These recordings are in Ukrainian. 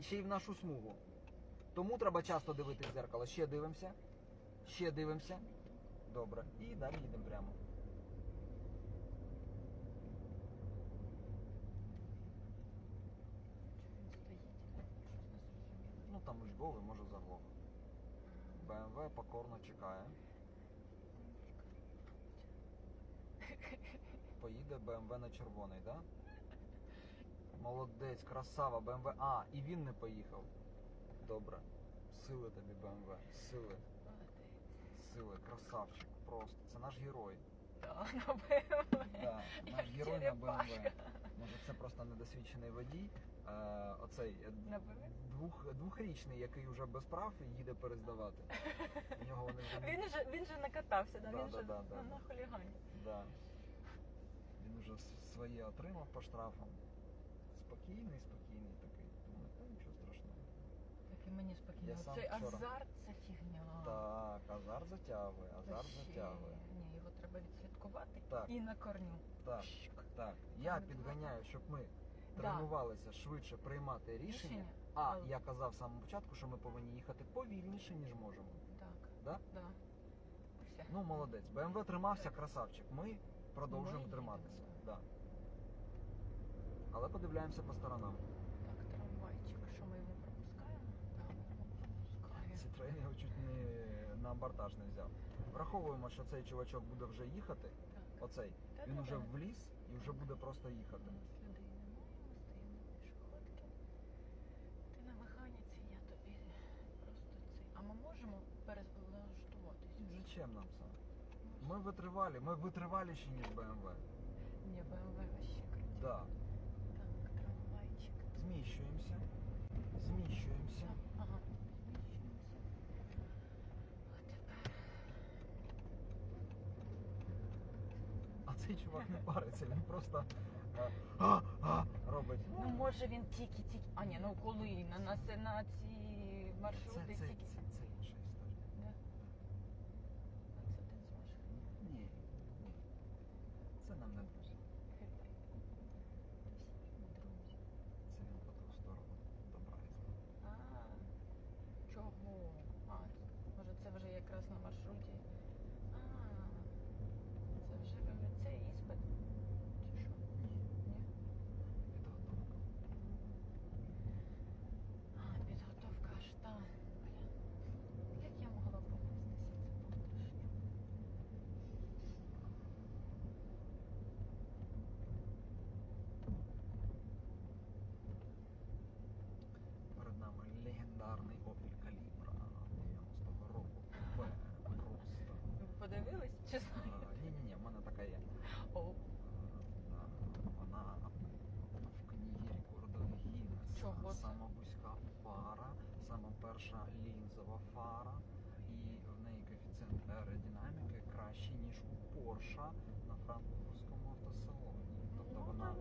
Ще й в нашу смугу. Тому треба часто дивитись в зеркало. Ще дивимося. Ще дивимося. Добре. І далі їдемо прямо. Ну там учбовий, може заглох. БМВ покорно чекає. Поїде БМВ на червоний, так? Да? Молодець, красава, БМВ. А, і він не поїхав. Добре. Сили тобі, БМВ. Сили. Молодець. Сили, красавчик. Просто. Це наш герой. Да, Як наш герой на БМВ. черепашка. Може це просто недосвідчений водій. Е, оцей е, двох, двохрічний, який вже без прав і їде перездавати. У нього вони вже не- Він же він же накатався, да? Да, він да, же да, да, на, хулігані. Да. Він вже с- своє отримав по штрафам. Спокійний, спокійний такий. Думаю, та нічого страшного. Так і мені спокійно. Я сам Цей вчора- азарт це фігня. Так, азар затягує, азар Вообще. затягує. Ні, його треба відслідкувати Так. і на корню. Так, Щк. так. Я Так, підганяю, щоб ми Да. тренувалися швидше приймати рішення. Рішення? А Але- я казав в самому початку, що ми повинні їхати повільніше, ніж можемо. Так, Да? да. Все. Ну, молодець. БМВ тримався, красавчик. Ми продовжуємо Ми триматися. Да. Але подивляємося по сторонам. Так, трамвайчик, що ми його пропускаємо? Так, пропускаємо. Його чуть не на абортаж не взяв. Враховуємо, що цей чувачок буде вже їхати. Так. Оцей. Та Він вже вліз і вже буде просто їхати. У нас людей немає, ми стоїмо на пішоходки. Ти на механіці, я тобі просто цей. А ми можемо перелаштуватися? Зачем нам це? Ми витривалі, ми витриваліші, ніж БМВ. Ні, БМВ вообще круті. Да. Зміщуємося. Зміщуємося. Ага. А цей чувак не париться, він просто а, а, а, робить. Ну може він тільки-тільки. А ні, ну коли на нас на ці Це, маршрути це, тільки. це, це інша історія. Да. А це один з машин. Ні, ні. Це нам не друзі. Всі друзі. Це він по ту сторону добра візьме. А, чого? А, може це вже якраз на маршруті. А, це вже це іспит? Чи що? Ні, Ні? підготовка. А, підготовка аж та. Бля. Як я могла пропуститися? Це було страшно. Перед нами легендарний Opel Calibra 90-го року. Купе просто. Ви подивились? Чесно? Ні-ні-ні, в мене така є. О, Е, да, Вона в книгі рекордів Гіннеса. Чого? Сама вузька фара, сама перша лінзова фара. І в неї коефіцієнт аеродинаміки кращий, ніж у Порша на франкфуртському автосалоні. Тобто Ну, вона,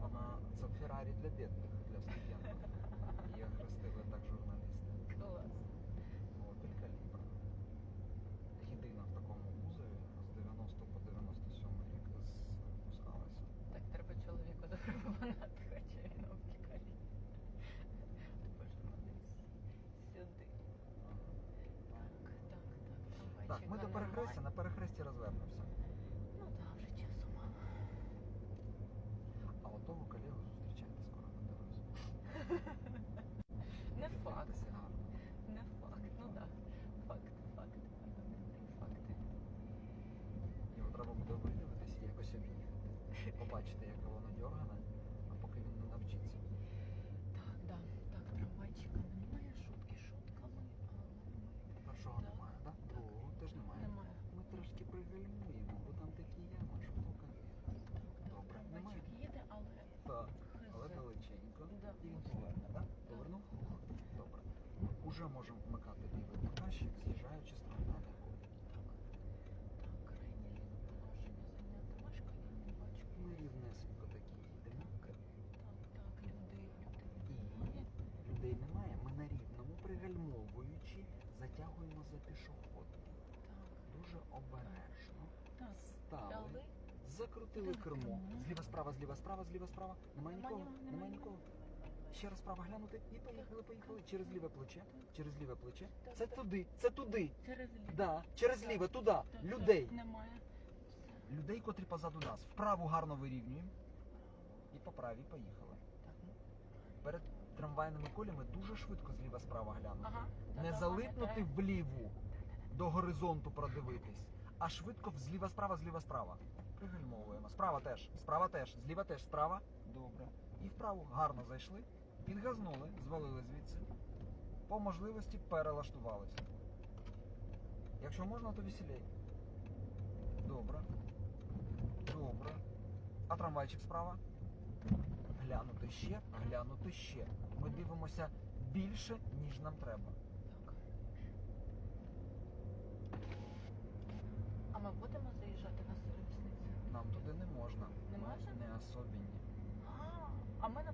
вона це Феррарі для бідних, для студентів. Її хрестили так журналісти. клас. Opel Calibra. Єдина в такому кузові з 90 по 97 рік запускалася. Так треба чоловіку запропонувати, хоча він обтікає. Боже, молодець. Сюди. Так, так, так. Так, трамвайчик ми до перехрестя, на перехресті розвернемося. Ну так, вже часу мало. А от того колегу зустрічайте скоро на дорозі. Не факт. Не факт. Ну так. Факт, факт. Факти. Його треба буде видивитися і якось об'їхати. Побачити, яке воно дьоргане, а поки він не навчиться. Так, да. Так, трамвайчика немає, шутки шутками, але ми Першого Так. немає, так? Другого теж немає. немає. Ми трошки пригальмуємо, бо там такі ями, що поки. Добре, немає. Трамвайчик їде, але Так, але Хз. далеченько. Да. І він поверне, так? Повернув? Добре. Уже можемо вмикати лівий показчик, з'їжджаючи з трамвайного. Так. Так, крайнє ліве положення зайняти важко, я не бачу. Ми рівнесенько такі їдемо. Так, так, люди, люди. І людей немає. Ми на рівному, пригальмовуючи, затягуємо за пішоход. Так, Дуже обережно. так. Стали, закрутили кермо. Зліва справа, зліва справа, зліва справа. Немає нікого, нема, немає нікого. Ще раз справа глянути і поїхали, поїхали. Через ліве плече, через ліве плече. Це туди, це туди. Через ліво. Да, через ліве, туди. Людей. Немає. Людей, котрі позаду нас. Вправу гарно вирівнюємо. І по правій поїхали. Перед трамвайними колями дуже швидко зліва справа глянути. Ага. Не залипнути вліву до горизонту продивитись, а швидко зліва справа, зліва справа. Пригальмовуємо. Справа теж, справа теж, зліва теж, справа. Добре. І вправо гарно зайшли, підгазнули, звалили звідси. По можливості перелаштувалися. Якщо можна, то веселей. Добре. Добре. А трамвайчик справа? Глянути ще, глянути ще. Ми дивимося більше, ніж нам треба. А ми будемо заїжджати на Сорочниці? Нам туди не можна. Не можна? Не особенні. А, а ми на